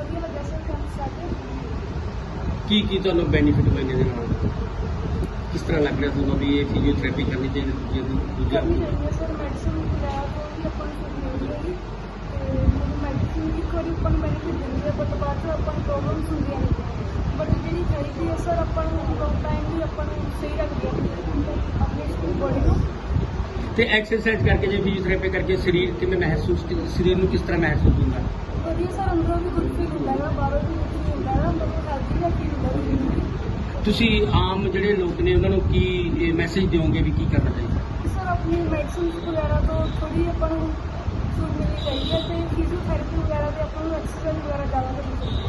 ਵਧੀਆ ਲੱਗਿਆ ਸਰ ਕੰਮ ਸਾਡੇ ਕੀ। ਕੀ ਤੁਹਾਨੂੰ ਬੈਨੀਫਿਟ ਹੋਏ ਨੇ ਇਹਦੇ ਨਾਲ? ਕਿਸ ਤਰ੍ਹਾਂ ਲੱਗ ਰਿਹਾ ਤੁਹਾਨੂੰ ਵੀ ਇਹ ਫਿਜ਼ੀਓਥੈਰੇਪੀ ਕਰਨੀ ਚਾਹੀਦੀ ਦੂਜੇ ਨੂੰ ਦੂਜਾ ਕਰਨੀ ਚਾਹੀਦੀ ਹੈ ਸਰ ਮੈਡੀਸਿਨ ਵਗੈਰਾ ਤੋਂ ਵੀ ਆਪਾਂ ਨੂੰ ਮਿਲ ਜਾਏਗੀ। ਤੇ ਮੈਨੂੰ ਮੈਡੀਸਿਨ ਇੱਕ ਵਾਰੀ ਆਪਾਂ ਨੂੰ ਬੈਨੀਫਿਟ ਦਿੰਦੀ ਹੈ ਬਟ ਬਾਅਦ ਚ ਆਪਾਂ ਨੂੰ ਪ੍ਰੋਬਲਮਸ ਹੁੰਦੀਆਂ ਨੇ। ਬਟ ਜਿਹੜੀ ਥੈਰੇਪੀ ਹੈ ਸਰ ਆਪਾਂ ਨੂੰ ਲੌਂਗ ਟਾਈਮ ਵੀ ਆਪਾਂ ਨੂੰ ਸਹੀ ਲੱਗਦੀ ਹੈ ਆਪਣੀ ਬੋਡੀ ਨੂੰ। ਤੇ ਐਕਸਰਸਾਈਜ਼ ਕਰਕੇ ਜੇ ਫਿਜ਼ੀਓਥੈਰੇਪੀ ਕਰਕੇ ਸਰੀਰ ਕਿਵੇਂ ਮਹਿਸੂਸ ਸਰੀਰ ਨੂੰ ਕਿਸ ਤਰ੍ਹਾਂ ਮਹਿਸੂਸ ਹੁੰਦਾ ਵਧੀਆ ਸਰ ਅੰਦਰੋਂ ਵੀ ਗੁੱਡ ਫੀਲ ਹੁੰਦਾ ਹੈ ਬਾਹਰੋਂ ਵੀ ਗੁੱਡ ਫੀਲ ਹੁੰਦਾ ਹੈ ਮੈਨੂੰ ਹੈਲਥੀ ਦਾ ਫੀਲ ਹੁੰਦਾ ਹੈ ਤੁਸੀਂ ਆਮ ਜਿਹੜੇ ਲੋਕ ਨੇ, ਉਹਨਾਂ ਨੂੰ ਕੀ ਮੈਸੇਜ ਦਿਓਗੇ ਵੀ ਕੀ ਕਰਨਾ ਚਾਹੀਦਾ? ਸਰ, ਆਪਣੀ ਮੈਡੀਸਿਨ ਵਗੈਰਾ ਤੋਂ ਥੋੜੀ ਆਪਾਂ ਨੂੰ ਛੂਟ ਮਿਲਣੀ ਚਾਹੀਦੀ ਹੈ ਤੇ ਫਿਜ਼ੀਓਥੈਰੇਪੀ ਵਗੈਰਾ ਤੇ ਆਪਾਂ ਨੂੰ ਐਕਸਰਸਾਈਜ਼ ਵਗੈਰਾ ਜ਼ਿਆਦਾ ਕਰਨੀ ਚਾਹੀਦੀ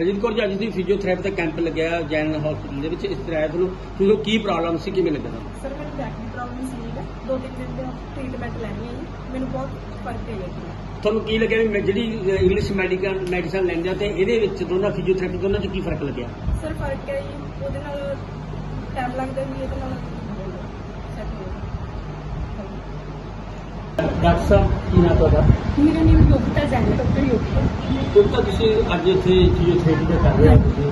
ਰਜੀਤ ਕੌਰ ਜੀ ਅੱਜ ਦੀ ਫਿਜ਼ੀਓਥੈਰੇਪੀ ਦਾ ਕੈਂਪ ਲੱਗਿਆ ਜੈਨ ਹਸਪੀਟਲ ਦੇ ਵਿੱਚ ਇਸ ਤਰ੍ਹਾਂ ਹੈ ਤੁਹਾਨੂੰ ਤੁਹਾਨੂੰ ਕੀ ਪ੍ਰੋਬਲਮ ਸੀ ਕਿਵੇਂ ਲੱਗਾ ਤੁਹਾਨੂੰ? ਸਰ ਮੈਨੂੰ ਬੈਕ ਦੀ ਪ੍ਰੋਬਲਮ ਸੀ ਦੋ ਤਿੰਨ ਦਿਨ ਦਾ ਟ੍ਰੀਟਮੈਂਟ ਲੈਣੀ ਹੈ। ਮੈਨੂੰ ਬਹੁਤ ਫ਼ਰਕ ਪਿਆ ਜੀ ਤੁਹਾਨੂੰ ਕੀ ਲੱਗਿਆ ਵੀ ਮੈਂ ਜਿਹੜੀ ਇੰਗਲਿਸ਼ ਮੈਡੀਕਲ ਮੈਡੀਸਨ ਲੈਂਦੇ ਆ ਤੇ ਇਹਦੇ ਵਿੱਚ ਦੋਨਾਂ ਫਿਜ਼ੀਓਥੈਰੇਪੀ ਦੋਨਾਂ 'ਚ ਕੀ ਫ਼ਰਕ ਲੱਗਿਆ ਸਰ ਫ਼ਰਕ ਹੈ ਜੀ ਉਹਦੇ ਨਾਲ ਟਾਈਮ ਲੱਗਦਾ ਜੀ ਇਹਦੇ ਨਾਲ ਸੈੱਟ ਹੋ ਡਾਕਟਰ ਸਾਹਿਬ ਕੀ ਨਾਮ ਤੁਹਾਡਾ? ਮੇਰਾ ਨਾਮ ਯੋਗਤਾ ਜੈਨ ਹੈ ਡਾਕਟਰ ਯੋਗਤਾ। ਕਿਉਂਕਿ ਤਾਂ ਤੁਸੀਂ ਅੱਜ ਇੱਥੇ ਫਿਜ਼ੀਓਥੈਰੇਪੀ ਦਾ ਕਰ ਰਹੇ ਹੋ ਤੁਸੀਂ।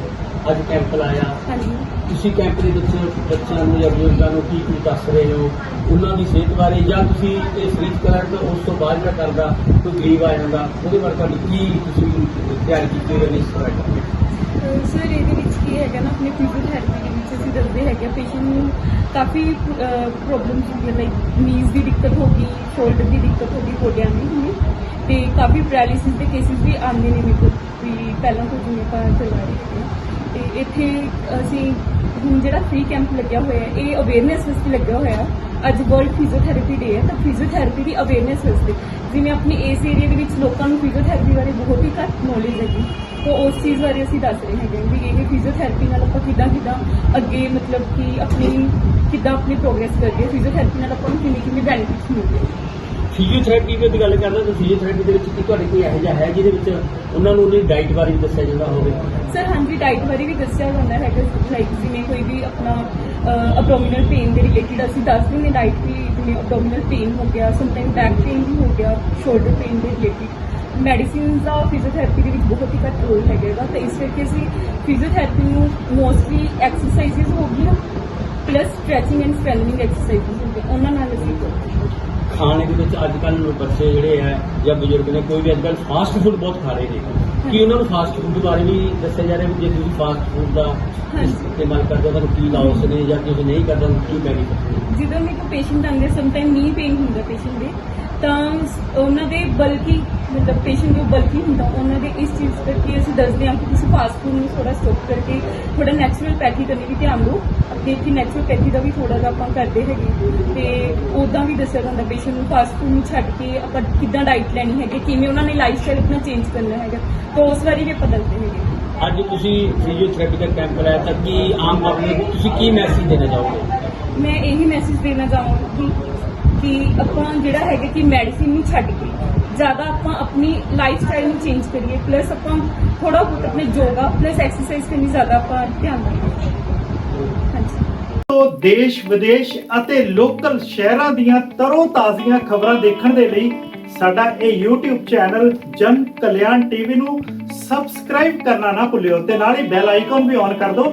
ਅੱਜ ਕੈਂਪ ਲਾਇਆ। ਹਾਂਜੀ। ਤੁਸੀਂ ਕੈਂਪ ਦੇ ਵਿੱਚ ਬੱਚਿਆਂ ਨੂੰ ਜਾਂ ਬਜ਼ੁਰਗਾਂ ਨੂੰ ਕੀ ਕੀ ਦੱਸ ਰਹੇ ਹੋ? ਉਹਨਾਂ ਦੀ ਸਿਹਤ ਬਾਰੇ ਜਾਂ ਤੁਸੀਂ ਇਹ ਸਰੀਰ ਕਰਨ ਤੋਂ ਉਸ ਤੋਂ ਬਾਅਦ ਜਿਹੜਾ ਕਰਦਾ ਕੋਈ ਗਰੀਬ ਆ ਜਾਂਦਾ ਉਹਦੇ ਬਾਰੇ ਤੁਹਾਡੀ ਕੀ ਤੁਸੀਂ ਤਿਆਰੀ ਕੀਤੀ ਹੋਈ ਹੈ ਇਸ ਤਰ੍ਹਾਂ ਸਰ ਹੈਗਾ ਨਾ, ਆਪਣੇ ਫਿਜ਼ੀਓਥੈਰੇਪੀ ਦੇ ਵਿੱਚ ਅਸੀਂ ਦੱਸਦੇ ਹੈਗੇ ਪੇਸ਼ੈਂਟ ਨੂੰ ਕਾਫੀ ਪ੍ਰੋਬਲਮਸ ਹੁੰਦੀਆਂ ਲਾਈਕ ਨੀਜ਼ ਦੀ ਦਿੱਕਤ ਹੋ ਗਈ ਸ਼ੋਲਡਰ ਦੀ ਦਿੱਕਤ ਹੋ ਗਈ, ਗੋਡਿਆਂ ਦੀ ਹੁੰਦੀ ਤੇ ਕਾਫੀ ਪੈਰਾਲਿਸਿਸ ਦੇ ਕੇਸਿਸ ਵੀ ਆਉਂਦੇ ਨੇ ਮੇਰੇ ਕੋਲ, ਵੀ ਪਹਿਲਾਂ ਤੋਂ ਜਿਵੇਂ ਆਪਾਂ ਚਲਾ ਰਹੇ ਸੀ। ਤੇ ਇੱਥੇ ਅਸੀਂ ਹੁਣ ਜਿਹੜਾ ਫ੍ਰੀ ਕੈਂਪ ਲੱਗਿਆ ਹੋਇਆ ਹੈ, ਇਹ ਅਵੇਅਰਨੈਸ ਵਾਸਤੇ ਲੱਗਿਆ ਹੋਇਆ ਹੈ। ਅੱਜ ਵਰਲਡ ਫਿਜ਼ੀਓਥੈਰੇਪੀ ਡੇ ਹੈ, ਤਾਂ ਫਿਜ਼ੀਓਥੈਰੇਪੀ ਦੀ ਅਵੇਅਰਨੈਸ ਵਾਸਤੇ। ਜਿਵੇਂ ਆਪਣੇ ਇਸ ਏਰੀਆ ਦੇ ਵਿੱਚ ਲੋਕਾਂ ਨੂੰ ਫਿਜ਼ੀਓਥੈਰੇਪੀ ਬਾਰੇ ਬਹੁਤ ਹੀ ਘੱਟ ਨੌਲੇਜ ਹੈਗੀ। ਤਾਂ ਉਸ ਚੀਜ਼ ਬਾਰੇ ਅਸੀਂ ਦੱਸ ਰਹੇ ਹੈਗੇ ਵੀ ਇਹ ਫਿਜ਼ੀਓਥੈਰੇਪੀ ਨਾਲ ਆਪਾਂ ਕਿੱਦਾਂ ਕਿੱਦਾਂ ਅੱਗੇ ਮਤਲਬ ਕਿ ਆਪਣੀ ਕਿੱਦਾਂ ਆਪਣੀ ਪ੍ਰੋਗਰੈਸ ਕਰੀਏ ਫਿਜ਼ੀਓਥੈਰੇਪੀ ਨਾਲ ਆਪਾਂ ਨੂੰ ਕਿੰਨੇ ਕਿੰਨੇ ਬੈਨੀਫਿਟਸ ਮਿਲਦੇ ਫਿਜ਼ੀਓਥੈਰੇਪੀ ਦੀ ਗੱਲ ਕਰਦਾ ਤਾਂ ਫਿਜ਼ੀਓਥੈਰੇਪੀ ਦੇ ਵਿੱਚ ਕੀ ਤੁਹਾਡੇ ਕੋਈ ਇਹੋ ਜਿਹਾ ਹੈ ਜਿਹਦੇ ਵਿੱਚ ਉਹਨਾਂ ਨੂੰ ਉਹਦੀ ਡਾਈਟ ਬਾਰੇ ਵੀ ਦੱਸਿਆ ਜਾਂਦਾ ਹੋਵੇ? ਸਰ ਹਾਂਜੀ ਡਾਈਟ ਬਾਰੇ ਵੀ ਦੱਸਿਆ ਜਾਂਦਾ ਹੈਗਾ ਲਾਈਕ ਜਿਵੇਂ ਕੋਈ ਵੀ ਆਪਣਾ ਅਬਡੋਮੀਨਲ ਪੇਨ ਦੇ ਰਿਲੇਟਡ ਅਸੀਂ ਦੱਸ ਦਿੰਦੇ ਡਾਈਟ ਵੀ, ਜਿਵੇਂ ਅਬਡੋਮੀਨਲ ਪੇਨ ਹੋ ਗਿਆ ਸਮਟਾਈਮ ਬੈਕ ਪੇਨ ਵੀ ਹੋ ਗਿਆ ਸ਼ੋਲਡਰ ਪੇਨ ਦੇ ਰਿਲੇਟਡ ਮੈਡੀਸਿਨਸ ਦਾ ਫਿਜ਼ੀਓਥੈਰੇਪੀ ਦੇ ਵਿੱਚ ਬਹੁਤ ਹੀ ਘੱਟ ਰੋਲ ਹੈਗਾ ਤਾਂ ਇਸ ਕਰਕੇ ਅਸੀਂ ਫਿਜ਼ੀਓਥੈਰੇਪੀ ਨੂੰ ਮੋਸਟਲੀ ਐਕਸਰਸਾਈਜ਼ਸ ਹੋ ਗਈਆਂ plus stretching and strengthening exercises ਹੋ ਗਈਆਂ। ਉਹਨਾਂ ਨਾਲ ਅਸੀਂ ਖਾਣੇ ਦੇ ਵਿੱਚ ਅੱਜ ਕੱਲ੍ਹ ਬੱਚੇ ਜਿਹੜੇ ਆ ਜਾਂ ਬਜ਼ੁਰਗ ਨੇ ਕੋਈ ਵੀ ਅੱਜ ਕੱਲ੍ਹ ਫਾਸਟ ਫੂਡ ਬਹੁਤ ਖਾ ਰਹੇ ਨੇ। ਕੀ ਉਹਨਾਂ ਨੂੰ ਫਾਸਟ ਫੂਡ ਬਾਰੇ ਵੀ ਦੱਸਿਆ ਜਾ ਰਿਹਾ ਵੀ ਜੇ ਤੁਸੀਂ ਫਾਸਟ ਫੂਡ ਦਾ। ਇਸਤੇਮਾਲ ਕਰਦੇ ਹੋ ਤੁਹਾਨੂੰ ਕੀ ਲਾਉਸ ਨੇ ਜਾਂ ਜੇ ਨਹੀਂ ਕਰਦੇ ਤਾਂ ਕੀ ਬੈਨੀਫਿਟ ਨੇ? ਜਦੋਂ ਮੇਰੇ ਕੋਲ ਪੇਸ਼ੈਂਟ ਆਉਂਦੇ ਸਮਟਾਈਮ ਨੀ ਪੇਨ ਹੁੰਦਾ ਪੇਸ਼ੈਂਟ ਦੇ। ਤਾਂ ਉਹਨਾਂ ਦੇ ਬਲਕੀ ਮਤਲਬ ਪੇਸ਼ੈਂਟ ਜੋ ਬਲਕੀ ਹੁੰਦਾ ਉਹਨਾਂ ਦੇ ਇਸ ਚੀਜ਼ ਕਰਕੇ ਅਸੀਂ ਦੱਸਦੇ ਹਾਂ ਕਿ ਤੁਸੀਂ ਫਾਸਟ ਫੂਡ ਨੂੰ ਥੋੜਾ ਸਟਾਪ ਕਰਕੇ ਥੋੜਾ ਨੈਚੁਰਲ ਪੈਥੀ ਕਰਨੀ ਵੀ ਧਿਆਨ ਦਿਓ। ਅੱਗੇ ਕਿ ਨੈਚੁਰਲ ਪੈਥੀ ਦਾ ਵੀ ਥੋੜਾ ਜਿਹਾ ਆਪਾਂ ਕਰਦੇ ਹੈਗੇ। ਤੇ ਉਦਾਂ ਵੀ ਦੱਸਿਆ ਜਾਂਦਾ ਪੇਸ਼ੈਂਟ ਨੂੰ ਫਾਸਟ ਫੂਡ ਨੂੰ ਛੱਡ ਕੇ ਆਪਾਂ ਕਿੱਦਾਂ ਡਾਈਟ ਲੈਣੀ ਹੈਗੀ ਕਿਵੇਂ ਉਹਨਾਂ ਨੇ ਲਾਈਫ ਸਟਾਈਲ ਆਪਣਾ ਚੇਂਜ ਕਰਨਾ ਹੈਗਾ। ਤਾਂ ਉਸ ਬਾਰੇ ਵੀ ਆਪਾਂ ਦੱਸਦੇ ਹੈਗੇ। ਅੱਜ ਤੁਸੀਂ ਫਿਜ਼ੀਓਥੈਰੇਪੀ ਦਾ ਕੈਂਪ ਲਾਇਆ ਤਾਂ ਕੀ ਆਮ ਪਬਲਿਕ ਨੂੰ ਤੁਸੀਂ ਕੀ ਮੈਸੇਜ ਦੇਣਾ ਚਾਹੋਗੇ? ਮੈਂ ਇਹੀ ਮੈਸੇਜ ਦੇਣਾ ਚਾਹਾਂਗੀ ਕਿ ਆਪਾਂ ਜਿਹੜਾ ਹੈਗਾ ਕਿ ਮੈਡੀਸਿਨ ਨੂੰ ਛੱਡ ਕੇ ਜ਼ਿਆਦਾ ਆਪਾਂ ਆਪਣੀ ਲਾਈਫ ਸਟਾਈਲ ਨੂੰ ਚੇਂਜ ਕਰੀਏ ਪਲੱਸ ਆਪਾਂ ਥੋੜਾ ਬਹੁਤ ਆਪਣੇ ਯੋਗਾ ਪਲੱਸ ਐਕਸਰਸਾਈਜ਼ ਕਰਨੀ ਜ਼ਿਆਦਾ ਆਪਾਂ ਧਿਆਨ ਦੇਈਏ ਤੋਂ ਦੇਸ਼, ਵਿਦੇਸ਼ ਅਤੇ ਲੋਕਲ ਸ਼ਹਿਰਾਂ ਦੀਆਂ ਤਰੋ ਤਾਜ਼ੀਆਂ ਖਬਰਾਂ ਦੇਖਣ ਦੇ ਲਈ ਸਾਡਾ ਇਹ YouTube ਚੈਨਲ ਜਨ ਕਲਿਆਣ ਟੀਵੀ ਨੂੰ ਸਬਸਕ੍ਰਾਈਬ ਕਰਨਾ ਨਾ ਭੁੱਲਿਓ ਤੇ ਨਾਲ ਹੀ ਬੈਲ ਆਈਕਨ ਵੀ ਔਨ ਕਰ ਦਿਓ